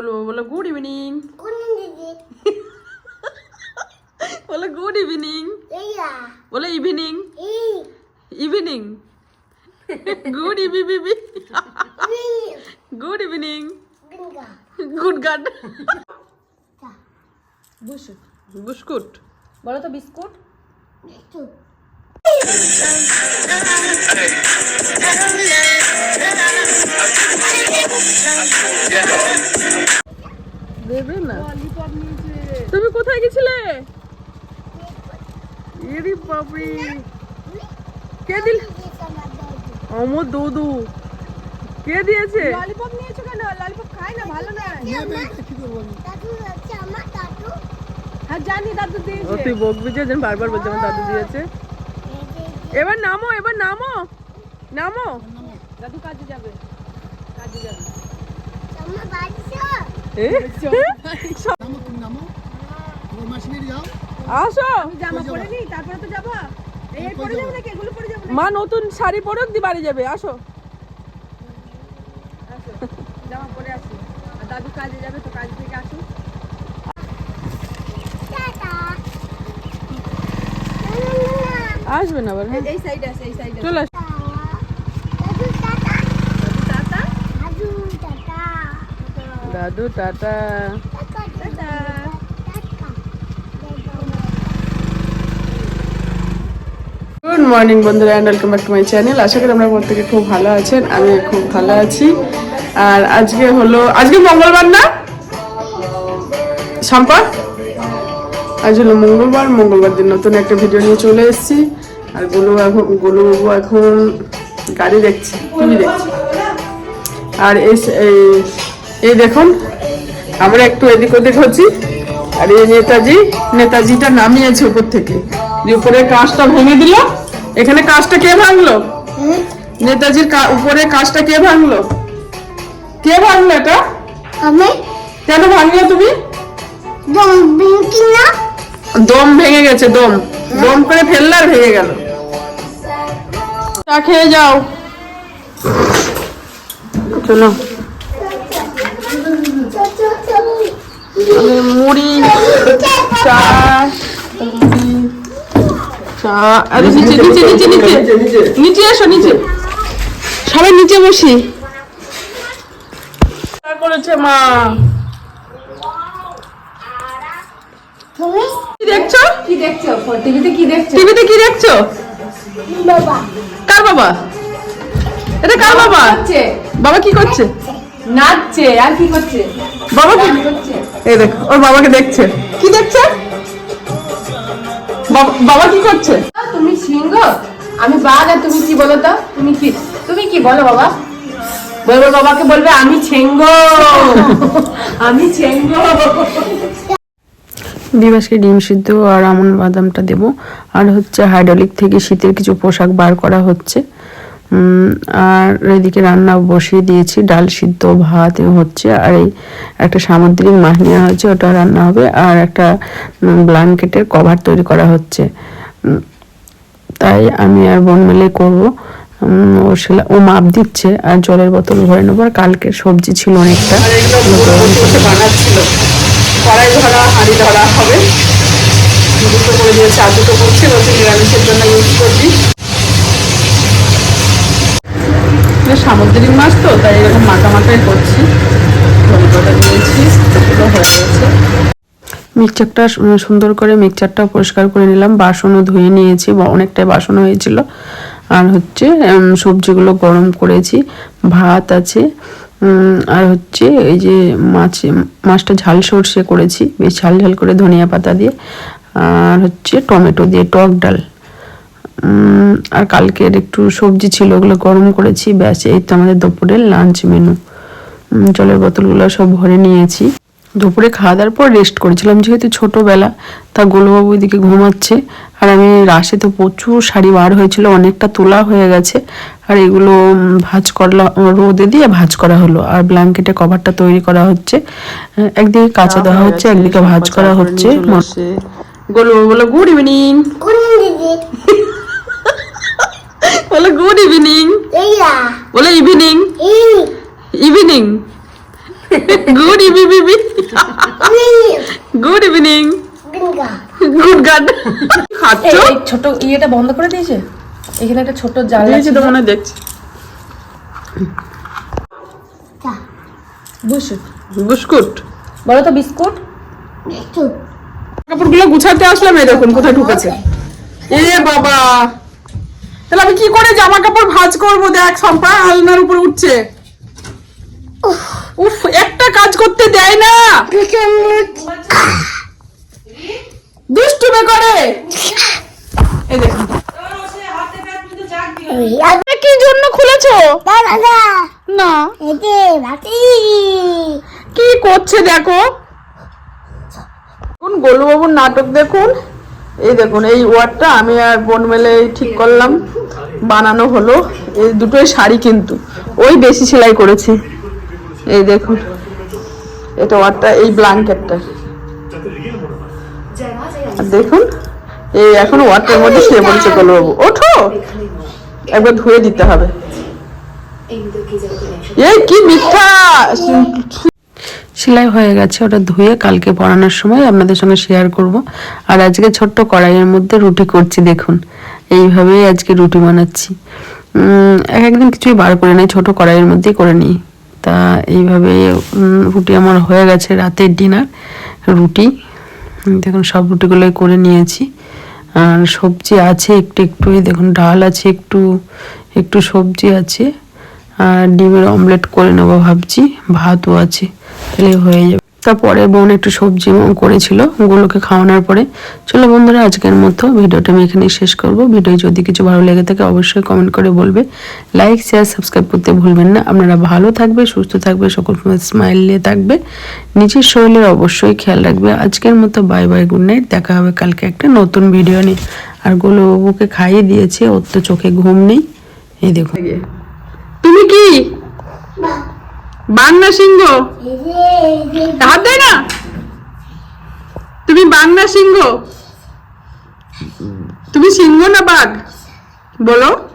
বলো বলো good evening বলো গুড ইভিনিং বলো ইভিনিং ইভিনিং গুড এই গুড ইভিনিং গুড গাড বুসুট বিস্কুট বলো তো বিস্কুট দেবে না। তুমি কোথায় গেছিলে? এরি বাপরে। কে দিল? অমর দৌদু। কে দিয়েছে? ললিপপ নিয়েছো কেন? ললিপপ খাই না ভালো না। দাদু আছে আমার দাদু? হ্যাঁ জানি দাদু দিয়েছে। তুই বকবি যে বারবার বলছে আমার দাদু দিয়েছে। এবার নামো এবার নামো। নামো। দাদু কাজে যাবে। কাজে যাবে। আসো। পরে পরে পরে মা নতুন শাড়ি পরুক দি বাড়ি যাবে। আসো। আসো। জামা পরে আসি। দাদু কাজে যাবে তো কাজ থেকে আসুক টাটা আসবে না আবার হ্যাঁ? এই সাইডে আছে এই সাইডে চলে আস। দাদু টাটা। গুড মর্নিং বন্ধুরা and welcome back to my channel আশা করি আমরা প্রত্যেকে খুব ভালো আছেন আমি খুব ভালো আছি। আর আজকে হলো আজকে মঙ্গলবার না? শম্পা আজ হলো মঙ্গলবার মঙ্গলবার দিন নতুন একটা ভিডিও নিয়ে চলে এসেছি। আর গোলু এখন গোলু বাবু এখন গাড়ি দেখছি টিভি দেখছি। আর এই দেখুন আমরা একটু এদিক ওদিক হচ্ছি। আর এই নেতাজি নেতাজিটা নামিয়েছে উপর থেকে। যে উপরে কাঁচটা ভেঙে দিল এখানে কাঁচটা কে ভাঙলো? নেতাজির উপরে কাঁচটা কে ভাঙলো? কে ভাঙলো এটা? আমি। কেন ভাঙলে তুমি? দম ভেঙে গেছে দম। দম করে ফেললে আর ভেঙে গেল। চা খেয়ে যাও। চলো। মুড়ি, চা চা নিচে নিচে নিচে নিচে নিচে নিচে সবাই নিচে করেছে মা। দেখছ? কি দেখছ? টিভিতে কি দেখছ? টিভিতে কি দেখছ? বাবা। কার বাবা? এটা কার বাবা বাবা? কি করছে? নাচছে আর কি করছে? বাবা কি করছে। এই দেখো ওর বাবাকে দেখছে। কি দেখছে? বাবা- কি করছে? তুমি সিংহ? আমি বাঘ আর তুমি কি বলো তো? তুমি কি তুমি কি বলো বাবা? বলব বাবাকে বলবে আমি ছেঙ্গ। আমি ছেঙ্গ। দিবাসকে ডিম সিদ্ধ আর আমন বাদামটা দেব আর হচ্ছে হাইড্রোলিক থেকে শীতের কিছু পোশাক বার করা হচ্ছে আর এদিকে রান্না বসিয়ে দিয়েছি ডাল সিদ্ধ ভাত হচ্ছে আর এই একটা সামুদ্রিক মাছ নেওয়া হয়েছে ওটা রান্না হবে আর একটা ব্ল্যাঙ্কেটের কভার তৈরি করা হচ্ছে তাই আমি আর বোন মিলে করব ও সেলা ও মাপ দিচ্ছে আর জলের বোতল ভরে নেব আর কালকের সবজি ছিল অনেকটা বানাচ্ছিল কড়াই ধরা, হাঁড়ি ধরা হবে। দুটো করে দিয়েছে আর দুটো করছে বলছে নিরামিষের জন্য ইউজ এটা সামুদ্রিক মাছ তো, তাই এরকম মাখা মাখাই করছি এগুলো হয়ে গেছে। সুন্দর করে মিক্সচারটা পরিষ্কার করে নিলাম। বাসনও ধুয়ে নিয়েছি অনেকটাই বাসন হয়েছিল। আর হচ্ছে সবজিগুলো গরম করেছি। ভাত আছে আর হচ্ছে এই যে মাছ, মাছটা ঝাল সর্ষে করেছি, বেশ ঝাল ঝাল করে ধনিয়া পাতা দিয়ে, আর হচ্ছে টমেটো দিয়ে টক ডাল। আর কালকের একটু সবজি ছিল, ওগুলো গরম করেছি, ব্যাস, এই তো আমাদের দুপুরের লাঞ্চ মেনু জলের বোতলগুলো সব ভরে নিয়েছি। দুপুরে খাওয়া দাওয়ার পর রেস্ট করেছিলাম, যেহেতু ছোটবেলা, তা গোলবাবু এদিকে ঘুমাচ্ছে আর আমি রাশে তো প্রচুর শাড়ি বার হয়েছিল অনেকটা তোলা হয়ে গেছে। আর এগুলো ভাজ করলা রোদে দিয়ে ভাজ করা হলো। আর ব্ল্যাঙ্কেটে কভারটা তৈরি করা হচ্ছে। একদিকে কাঁচা দেওয়া হচ্ছে একদিকে ভাজ করা হচ্ছে। গোলুবাবু বলো গুড ইভিনিং বলো গুড ইভিনিং বলো evening good evening good evening Ganga good good খাচ্ছ এই এই ছোট ইয়েটা বন্ধ করে দিয়েছে? এখানে একটা ছোট জানলা দিয়েছি ছিল তো মনে দেখছি। বিস্কুট। বলো তো বিস্কুট। কাপড়গুলো গুছাতে আসলাম এই দেখুন কোথায় ঢুকেছে। এ বাবা। তাহলে আমি কি করে জামা কাপড় ভাঁজ করব? দেখ সম্পা আলনার উপর উঠছে। উফ। একটা কাজ করতে দেয় না। দুষ্টুমে করে। এই দেখুন। এটা কি জন্য খুলেছো? না এতে কি করছে দেখো? গোলুবাবুর নাটক দেখুন। এই দেখুন এই ওয়ার্ডটা আমি আর বোন মেলে ঠিক করলাম। বানানো হলো। এই দুটোই শাড়ি কিন্তু। ওই বেশি সেলাই করেছি। এই দেখুন এটা ওয়ার্ডটা এই ব্ল্যাঙ্কেটটা। আর দেখুন এই এখন ওয়ার্ডটার মধ্যে শুয়ে ওঠো! একবার ধুয়ে দিতে হবে। এই কি মিথ্যা! সেলাই হয়ে গেছে, ওটা ধুয়ে কালকে পরানোর সময় আপনাদের সঙ্গে শেয়ার করব। আর আজকে ছোট্ট কড়াইয়ের মধ্যে রুটি করছি, দেখুন। এইভাবেই আজকে রুটি বানাচ্ছি। এক একদিন কিছুই বার করে নেই, ছোট কড়াইয়ের মধ্যেই করে নিই। তা এইভাবে রুটি আমার হয়ে গেছে রাতের ডিনার রুটি। দেখুন সব রুটিগুলোই করে নিয়েছি। আর সবজি আছে একটু একটু দেখুন ডাল আছে একটু একটু সবজি আছে। আর ডিমের অমলেট করে নেব ভাবছি, ভাতও আছে, তাহলে হয়ে যাবে। তারপরে বোন একটু সবজি করেছিল, ওগুলোকে খাওয়ানোর পরে। চলো বন্ধুরা, আজকের মতো ভিডিওটা আমি এখানেই শেষ করব। ভিডিও যদি কিছু ভালো লেগে থাকে, অবশ্যই কমেন্ট করে বলবে। লাইক শেয়ার সাবস্ক্রাইব করতে ভুলবেন না। আপনারা ভালো থাকবে, সুস্থ থাকবে, সকল স্মাইল নিয়ে থাকবে। নিজের শরীরের অবশ্যই খেয়াল রাখবে। আজকের মতো বাই বাই গুড নাইট দেখা হবে কালকে একটা নতুন ভিডিও নিয়ে। আর গোলু বাবুকে খাইয়ে দিয়েছে, ওর তো চোখে ঘুম নেই। এই দেখো তুমি কি? বাংলা সিংহ? হাত দেয় না। তুমি বাংলা সিংহ? তুমি সিংহ না বাঘ? বলো।